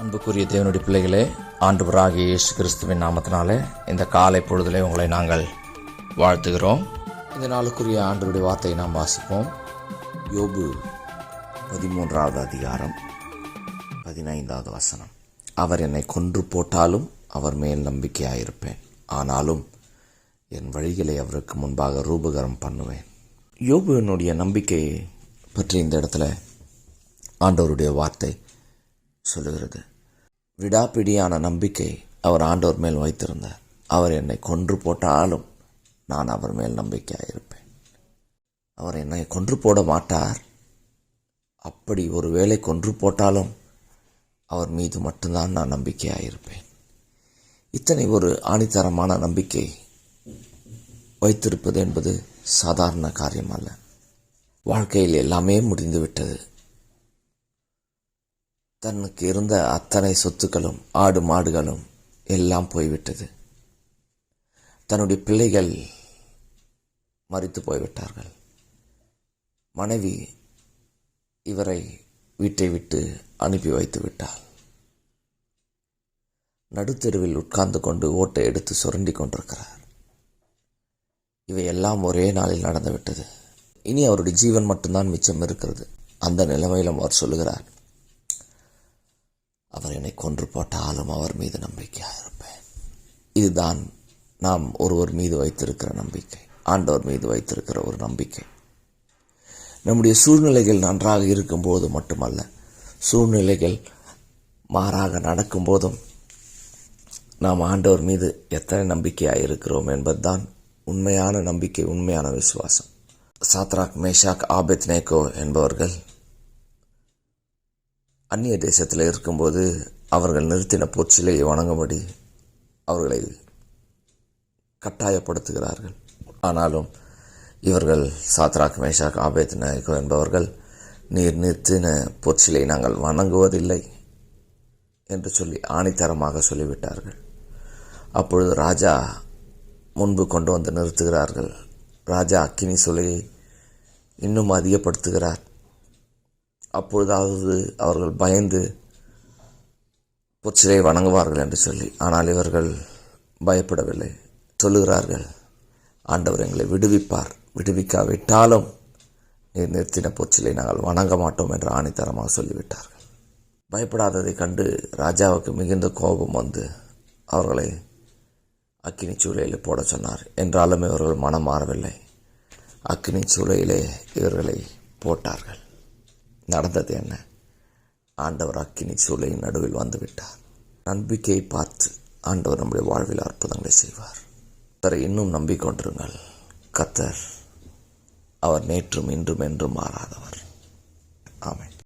அன்புக்குரிய தேவனுடைய பிள்ளைகளே ஆண்டவராகிய இயேசு கிறிஸ்துவின் நாமத்தினாலே இந்த காலை பொழுதிலே உங்களை நாங்கள் வாழ்த்துகிறோம். இந்த நாளுக்குரிய ஆண்டவருடைய வார்த்தையை நாம் வாசிப்போம். யோபு பதிமூன்றாவது அதிகாரம் பதினைந்தாவது வசனம். அவர் என்னை கொன்று போட்டாலும் அவர் மேல் நம்பிக்கையாயிருப்பேன். ஆனாலும் என் வழிகளை அவருக்கு முன்பாக ரூபகரம் பண்ணுவேன். யோபுவினுடைய நம்பிக்கையை பற்றி இந்த இடத்துல ஆண்டவருடைய வார்த்தை சொல்லுகிறது. விடாப்பிடியான நம்பிக்கை அவர் ஆண்டவர் மேல் வைத்திருந்தார். அவர் என்னை கொன்று போட்டாலும் நான் அவர் மேல் நம்பிக்கையாயிருப்பேன். அவர் என்னை கொன்று போட மாட்டார். அப்படி ஒரு வேளை கொன்று போட்டாலும் அவர் மீது மட்டும்தான் நான் நம்பிக்கையாயிருப்பேன். இத்தனை ஒரு ஆணித்தரமான நம்பிக்கை வைத்திருப்பது என்பது சாதாரண காரியம் அல்ல வாழ்க்கையில் எல்லாமே முடிந்துவிட்டது. தனக்கு இருந்த அத்தனை சொத்துக்களும் ஆடு மாடுகளும் எல்லாம் போய்விட்டது. தன்னுடைய பிள்ளைகள் மறித்து போய்விட்டார்கள். மனைவி இவரை வீட்டை விட்டு அனுப்பி வைத்து விட்டாள். நடுத்தெருவில் உட்கார்ந்து கொண்டு ஓட்டை எடுத்து சுரண்டி கொண்டிருக்கிறார். இவையெல்லாம் ஒரே நாளில் நடந்துவிட்டது. இனி அவருடைய ஜீவன் மட்டும்தான் மிச்சம் இருக்கிறது. அந்த நிலைமையிலும் அவர் சொல்லுகிறார். அவர் என்னை கொன்று போட்டாலும் அவர் மீது நம்பிக்கையாக இருப்பேன். இதுதான் நாம் ஒருவர் மீது வைத்திருக்கிற நம்பிக்கை ஆண்டவர் மீது வைத்திருக்கிற ஒரு நம்பிக்கை. நம்முடைய சூழ்நிலைகள் நன்றாக இருக்கும்போது மட்டுமல்ல சூழ்நிலைகள் மாறாக நடக்கும்போதும் நாம் ஆண்டவர் மீது எத்தனை நம்பிக்கையாக இருக்கிறோம் என்பதுதான் உண்மையான நம்பிக்கை உண்மையான விசுவாசம். சாத்ராக் மேஷாக் ஆபெத் நேகோ என்பவர்கள் அந்நிய தேசத்தில் இருக்கும்போது அவர்கள் நிறுத்தின பொற்சிலையை வணங்கும்படி அவர்களை கட்டாயப்படுத்துகிறார்கள். ஆனாலும் இவர்கள் சாத்ராக் மேஷாக் ஆபேத் நாயக்கோ என்பவர்கள் நீர் நிறுத்தின பொற்சிலை நாங்கள் வணங்குவதில்லை என்று சொல்லி ஆணித்தரமாக சொல்லிவிட்டார்கள். அப்பொழுது ராஜா முன்பு கொண்டு வந்து நிறுத்துகிறார்கள். ராஜா அக்கினி சுலையை இன்னும் அதிகப்படுத்துகிறார். அப்பொழுதாவது அவர்கள் பயந்து பொச்சிலை வணங்குவார்கள் என்று சொல்லி ஆனால் இவர்கள் பயப்படவில்லை. சொல்லுகிறார்கள் ஆண்டவர் எங்களை விடுவிப்பார். விடுவிக்காவிட்டாலும் நீர் நிறுத்தின பொச்சிலை நாங்கள் வணங்க மாட்டோம் என்று ஆணித்தரமாக சொல்லிவிட்டார்கள். பயப்படாததை கண்டு ராஜாவுக்கு மிகுந்த கோபம் வந்து அவர்களை அக்கினி சூளையில் போட சொன்னார். என்றாலும் இவர்கள் மனம் மாறவில்லை. அக்கினி சூளையிலே இவர்களை போட்டார்கள். நடந்தது என்ன? ஆண்டவர் அக்கினி சூளையின் நடுவில் வந்துவிட்டார். நம்பிக்கையை பார்த்து ஆண்டவர் நம்முடைய வாழ்வில் அற்புதங்களை செய்வார். கத்தரை இன்னும் நம்பிக்கொண்டிருங்கள். கத்தர் அவர் நேற்றும் இன்றும் என்றும் மாறாதவர். ஆமை